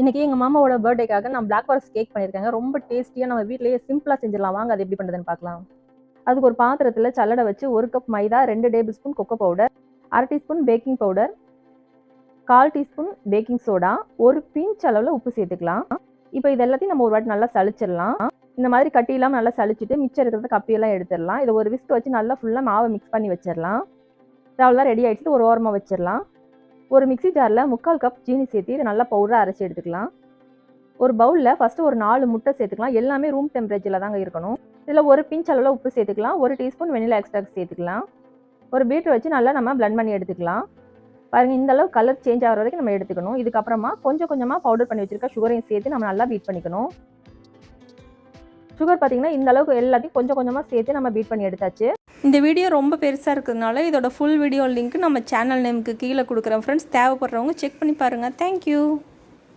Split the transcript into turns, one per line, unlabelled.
இன்னைக்கு எங்கள் மாமாவோட பர்த்டேக்காக நான் பிளாக் ஃபாரஸ்ட் கேக் பண்ணியிருக்காங்க. ரொம்ப டேஸ்டியாக நம்ம வீட்லயே சிம்பிளாக செஞ்சிடலாம். வாங்க அது எப்படி பண்ணுறதுன்னு பார்க்கலாம். அதுக்கு ஒரு பாத்திரத்தில் சல்லடை வச்சு ஒரு கப் மைதா ரெண்டு டேபிள் ஸ்பூன் கொக்கோ பவுடர் அரை டீஸ்பூன் பேக்கிங் பவுடர் கால் டீஸ்பூன் பேக்கிங் சோடா ஒரு பிஞ்ச் அளவில் உப்பு சேர்த்துக்கலாம். இப்போ இது எல்லாத்தையும் நம்ம ஒரு வாட்டி நல்லா சளிச்சிடலாம். இந்த மாதிரி கட்டி இல்லாமல் நல்லா சளிச்சுட்டு மிச்சம் இருக்கிறத கப்பியெல்லாம் எடுத்துடலாம். இதை ஒரு விஸ்க் வச்சு நல்லா ஃபுல்லாக மாவை மிக்ஸ் பண்ணி வச்சிடலாம். அவ்வளோதான் ரெடி ஆகிடுச்சு ஒரு ஓரமாக வச்சிடலாம். ஒரு மிக்ஸி ஜாரில் முக்கால் கப் சீனி சேர்த்து இதை நல்லா பவுடராக அரைச்சி எடுத்துக்கலாம். ஒரு பவுலில் ஃபஸ்ட்டு ஒரு நாலு முட்டை சேர்த்துக்கலாம். எல்லாமே ரூம் டெம்பரேச்சரில் தாங்க இருக்கணும். இதில் ஒரு பிஞ்ச் அளவில் உப்பு சேர்த்துக்கலாம். ஒரு டீஸ்பூன் வெனிலா எக்ஸ்ட்ராக்ட் சேர்த்துக்கலாம். ஒரு பீட்ரு வச்சு நல்லா நம்ம பிளண்ட் பண்ணி எடுத்துக்கலாம். பாருங்கள் இந்த அளவு கலர் சேஞ்ச் ஆகிற வரைக்கும் நம்ம எடுத்துக்கணும். இதுக்கப்புறமா கொஞ்சம் கொஞ்சமாக பவுடர் பண்ணி வச்சுருக்க சுகரையும் சேர்த்து நம்ம நல்லா பீட் பண்ணிக்கணும். சுகர் பார்த்திங்கன்னா இந்த அளவுக்கு எல்லாத்தையும் கொஞ்சம் கொஞ்சமாக சேர்த்து நம்ம பீட் பண்ணி எடுத்தாச்சு.
இந்த வீடியோ ரொம்ப பெருசாக இருக்கிறதுனால இதோட ஃபுல் வீடியோ லிங்க் நம்ம சேனல் நேமுக்கு கீழே கொடுக்குறேன். ஃப்ரெண்ட்ஸ் தேவைப்படுறவங்க செக் பண்ணி பாருங்கள் தேங்க்யூ